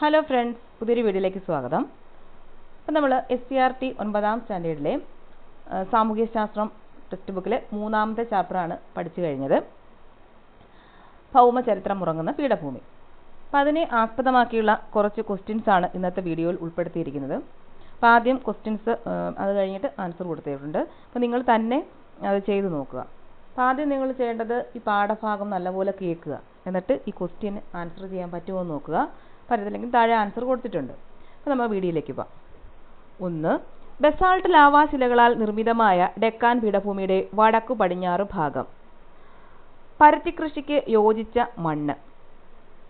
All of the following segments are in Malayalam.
ഹലോ ഫ്രണ്ട്സ് പുതിയൊരു വീഡിയോയിലേക്ക് സ്വാഗതം. അപ്പം നമ്മൾ എസ് സി ആർ ടി ഒൻപതാം സ്റ്റാൻഡേർഡിലെ സാമൂഹ്യശാസ്ത്രം ടെക്സ്റ്റ് ബുക്കിലെ മൂന്നാമത്തെ ചാപ്റ്ററാണ് പഠിച്ചു കഴിഞ്ഞത്. ഭൗമചരിത്രം ഉറങ്ങുന്ന പീഠഭൂമി. അപ്പം അതിനെ ആസ്പദമാക്കിയുള്ള കുറച്ച് ക്വസ്റ്റ്യൻസ് ആണ് ഇന്നത്തെ വീഡിയോയിൽ ഉൾപ്പെടുത്തിയിരിക്കുന്നത്. അപ്പോൾ ആദ്യം ക്വസ്റ്റ്യൻസ് അത് കഴിഞ്ഞിട്ട് ആൻസർ കൊടുത്തിട്ടുണ്ട്. അപ്പോൾ നിങ്ങൾ തന്നെ അത് ചെയ്ത് നോക്കുക. അപ്പോൾ ആദ്യം നിങ്ങൾ ചെയ്യേണ്ടത് ഈ പാഠഭാഗം നല്ലപോലെ കേൾക്കുക. എന്നിട്ട് ഈ ക്വസ്റ്റ്യൻ ആൻസർ ചെയ്യാൻ പറ്റുമോ എന്ന് നോക്കുക. പറ്റത്തില്ലെങ്കിൽ താഴെ ആൻസർ കൊടുത്തിട്ടുണ്ട്. അപ്പോൾ നമ്മൾ വീഡിയോയിലേക്ക് പോവാം. ഒന്ന് ബസാൾട്ട് ലാവാശിലകളാൽ നിർമ്മിതമായ ഡെക്കാൻ പീഠഭൂമിയുടെ വടക്കു പടിഞ്ഞാറ് ഭാഗം. കൃഷിക്ക് യോജിച്ച മണ്ണ്.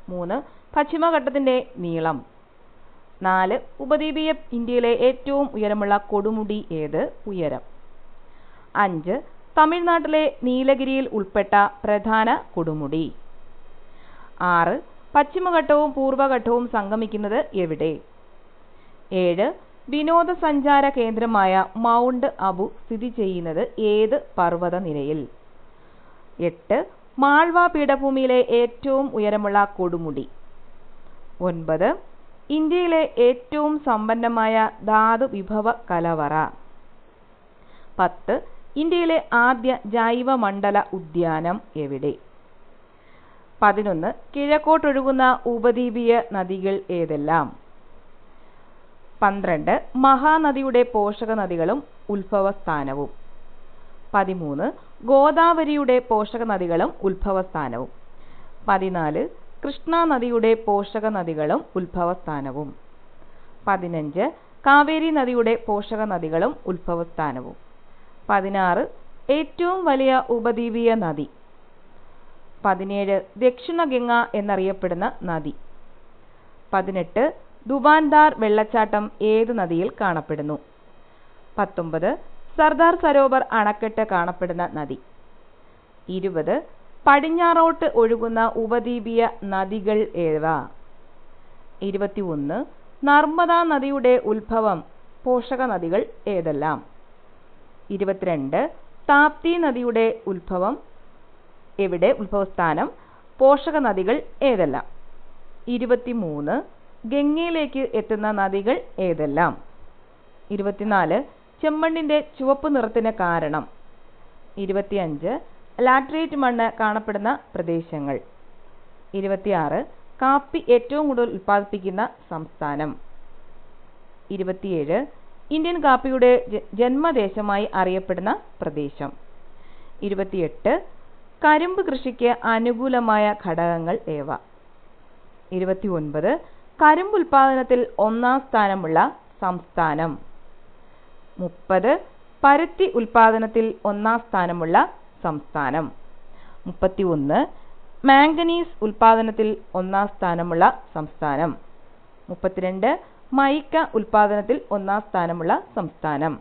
മൂന്ന് പശ്ചിമഘട്ടത്തിന്റെ നീളം. നാല് ഉപദ്വീപീയ ഇന്ത്യയിലെ ഏറ്റവും ഉയരമുള്ള കൊടുമുടി ഏത്? ഉയരം. അഞ്ച് തമിഴ്നാട്ടിലെ നീലഗിരിയിൽ ഉൾപ്പെട്ട പ്രധാന കൊടുമുടി. ആറ് പശ്ചിമഘട്ടവും പൂർവഘട്ടവും സംഗമിക്കുന്നത് എവിടെ? ഏഴ് വിനോദസഞ്ചാര കേന്ദ്രമായ മൗണ്ട് അബു സ്ഥിതി ചെയ്യുന്നത് ഏത് പർവതനിരയിൽ? എട്ട് മാൾവ പീഠഭൂമിയിലെ ഏറ്റവും ഉയരമുള്ള കൊടുമുടി. ഒൻപത് ഇന്ത്യയിലെ ഏറ്റവും സമ്പന്നമായ ധാതു വിഭവ കലവറ. പത്ത് ഇന്ത്യയിലെ ആദ്യ ജൈവമണ്ഡല ഉദ്യാനം എവിടെ? പതിനൊന്ന് കിഴക്കോട്ടൊഴുകുന്ന ഉപദ്വീപീയ നദികൾ ഏതെല്ലാം? പന്ത്രണ്ട് മഹാനദിയുടെ പോഷക നദികളും ഉത്ഭവസ്ഥാനവും. പതിമൂന്ന് ഗോദാവരിയുടെ പോഷക നദികളും ഉത്ഭവസ്ഥാനവും. പതിനാല് കൃഷ്ണ നദിയുടെ പോഷക നദികളും ഉത്ഭവസ്ഥാനവും. പതിനഞ്ച് കാവേരി നദിയുടെ പോഷക നദികളും ഉത്ഭവസ്ഥാനവും. പതിനാറ് ഏറ്റവും വലിയ ഉപദ്വീപീയ നദി പതിനേഴ് ദക്ഷിണഗംഗ എന്നറിയപ്പെടുന്ന നദി. പതിനെട്ട് ദുബാൻദാർ വെള്ളച്ചാട്ടം ഏത് നദിയിൽ കാണപ്പെടുന്നു? പത്തൊമ്പത് സർദാർ സരോവർ അണക്കെട്ട് കാണപ്പെടുന്ന നദി. ഇരുപത് പടിഞ്ഞാറോട്ട് ഒഴുകുന്ന ഉപദ്വീപീയ നദികൾ ഏവ? ഇരുപത്തിയൊന്ന് നർമ്മദ നദിയുടെ ഉത്ഭവം പോഷക നദികൾ ഏതെല്ലാം? ഇരുപത്തിരണ്ട് താപ്തി നദിയുടെ ഉത്ഭവം എവിടെ ഉത്ഭവസ്ഥാനം? പോഷക നദികൾ ഏതെല്ലാം? ഇരുപത്തിമൂന്ന്. ഗംഗയിലേക്ക് എത്തുന്ന നദികൾ ഏതെല്ലാം? ഇരുപത്തിനാല്. ചെമ്മണ്ണിന്റെ ചുവപ്പ് നിറത്തിന് കാരണം. ഇരുപത്തിയഞ്ച്. ലാറ്ററൈറ്റ് മണ്ണ് കാണപ്പെടുന്ന പ്രദേശങ്ങൾ. ഇരുപത്തിയാറ്. കാപ്പി ഏറ്റവും കൂടുതൽ ഉൽപ്പാദിപ്പിക്കുന്ന സംസ്ഥാനം. ഇരുപത്തിയേഴ്. ഇന്ത്യൻ കാപ്പിയുടെ ജന്മദേശമായി അറിയപ്പെടുന്ന പ്രദേശം. ഇരുപത്തിയെട്ട്. കരിമ്പ് കൃഷിക്ക് അനുകൂലമായ ഘടകങ്ങൾ ഏവ? ഇരുപത്തി ഒൻപത് കരിമ്പ് ഉൽപാദനത്തിൽ ഒന്നാം സ്ഥാനമുള്ള സംസ്ഥാനം. മുപ്പത്. പരുത്തി ഉൽപാദനത്തിൽ ഒന്നാം സ്ഥാനമുള്ള സംസ്ഥാനം. മുപ്പത്തി ഒന്ന് മാംഗനീസ് ഉൽപാദനത്തിൽ ഒന്നാം സ്ഥാനമുള്ള സംസ്ഥാനം. മുപ്പത്തിരണ്ട്. മൈക്ക ഉൽപാദനത്തിൽ ഒന്നാം സ്ഥാനമുള്ള സംസ്ഥാനം.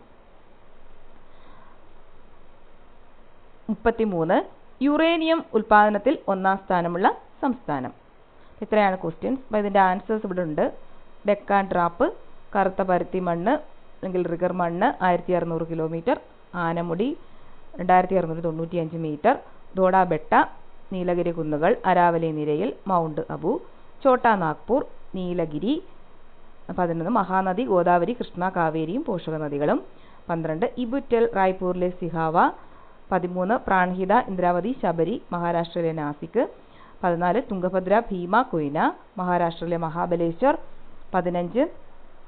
മുപ്പത്തിമൂന്ന്. യുറേനിയം ഉൽപ്പാദനത്തിൽ ഒന്നാം സ്ഥാനമുള്ള സംസ്ഥാനം. ഇത്രയാണ് ക്വസ്റ്റ്യൻസ് അപ്പോൾ ഇതിന്റെ ആൻസേഴ്സ് ഇവിടെ ഉണ്ട്. ഡെക്കാൻ ഡ്രാപ്പ് കറുത്ത പരുത്തി മണ്ണ് അല്ലെങ്കിൽ റിഗർ മണ്ണ് ആയിരത്തി അറുന്നൂറ് കിലോമീറ്റർ. ആനമുടി രണ്ടായിരത്തി അറുന്നൂറ്റി തൊണ്ണൂറ്റി അഞ്ച് മീറ്റർ ദോഡാബെട്ട നീലഗിരി കുന്നുകൾ അരാവലി നിരയിൽ മൗണ്ട് അബു. ചോട്ടാ നാഗ്പൂർ നീലഗിരി. പതിനൊന്ന് മഹാനദി ഗോദാവരി കൃഷ്ണ കാവേരിയും പോഷക നദികളും പന്ത്രണ്ട് ഇബുറ്റൽ റായ്പൂരിലെ സിഹാവ. പതിമൂന്ന് പ്രാൺഹിത ഇന്ദ്രാവതി ശബരി മഹാരാഷ്ട്രയിലെ നാസിക് പതിനാല് തുംഗഭദ്ര ഭീമ കൊയ്ന മഹാരാഷ്ട്രയിലെ മഹാബലേശ്വർ പതിനഞ്ച്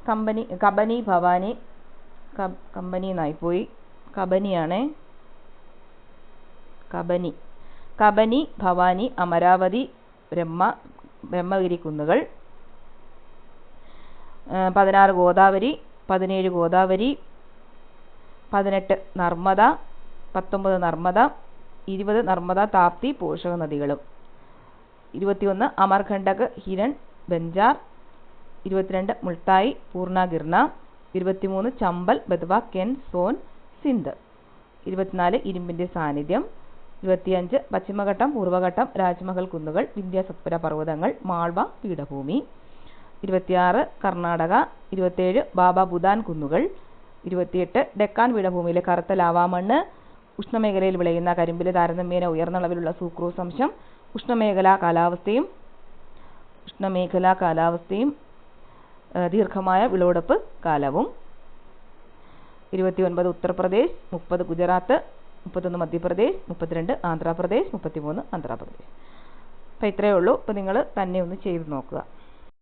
company Kabani Bhavani company company എന്നായിപ്പോയി കബനിയാണേ. കബനി. കബനി ഭവാനി അമരാവതി ബ്രഹ്മ ബ്രഹ്മഗിരി കുന്നുകൾ. പതിനാറ് ഗോദാവരി പതിനേഴ് ഗോദാവരി പതിനെട്ട് നർമ്മദ പത്തൊമ്പത് നർമ്മദ ഇരുപത് നർമ്മദ താപ്തി പോഷക നദികളും. ഇരുപത്തിയൊന്ന് അമർഖണ്ഡക് ഹിരൺ ബഞ്ചാർ ഇരുപത്തിരണ്ട് മുൾട്ടായി പൂർണ ഗിർണ ഇരുപത്തിമൂന്ന് ചമ്പൽ ബദ്വ കെൻ സോൻ സിന്ധ്. ഇരുപത്തിനാല് ഇരുമ്പിന്റെ സാന്നിധ്യം ഇരുപത്തിയഞ്ച് പശ്ചിമഘട്ടം പൂർവഘട്ടം രാജ്മഹൽ കുന്നുകൾ വിന്ധ്യ സത്പുര പർവതങ്ങൾ മാൾവ പീഠഭൂമി. ഇരുപത്തിയാറ് കർണാടക ഇരുപത്തിയേഴ് ബാബ ബുദാൻ കുന്നുകൾ. ഇരുപത്തിയെട്ട് ഡെക്കാൻ പീഠഭൂമിയിലെ കറുത്ത ലാവാമണ്ണ് ഉഷ്ണമേഖലയിൽ വിളയുന്ന കരിമ്പിലെ താരതമ്യേന ഉയർന്ന അളവിലുള്ള സൂക്രോസ് അംശം ഉഷ്ണമേഖലാ കാലാവസ്ഥയും ഉഷ്ണമേഖലാ കാലാവസ്ഥയും ദീർഘമായ വിളവെടുപ്പ് കാലവും. ഇരുപത്തിയൊൻപത് ഉത്തർപ്രദേശ് മുപ്പത് ഗുജറാത്ത് മുപ്പത്തൊന്ന് മധ്യപ്രദേശ് മുപ്പത്തിരണ്ട് ആന്ധ്രാപ്രദേശ് മുപ്പത്തിമൂന്ന് ആന്ധ്രാപ്രദേശ്. അപ്പോൾ ഇത്രയേ ഉള്ളൂ. അപ്പോൾ നിങ്ങൾ തന്നെ ഒന്ന് ചെയ്ത് നോക്കുക.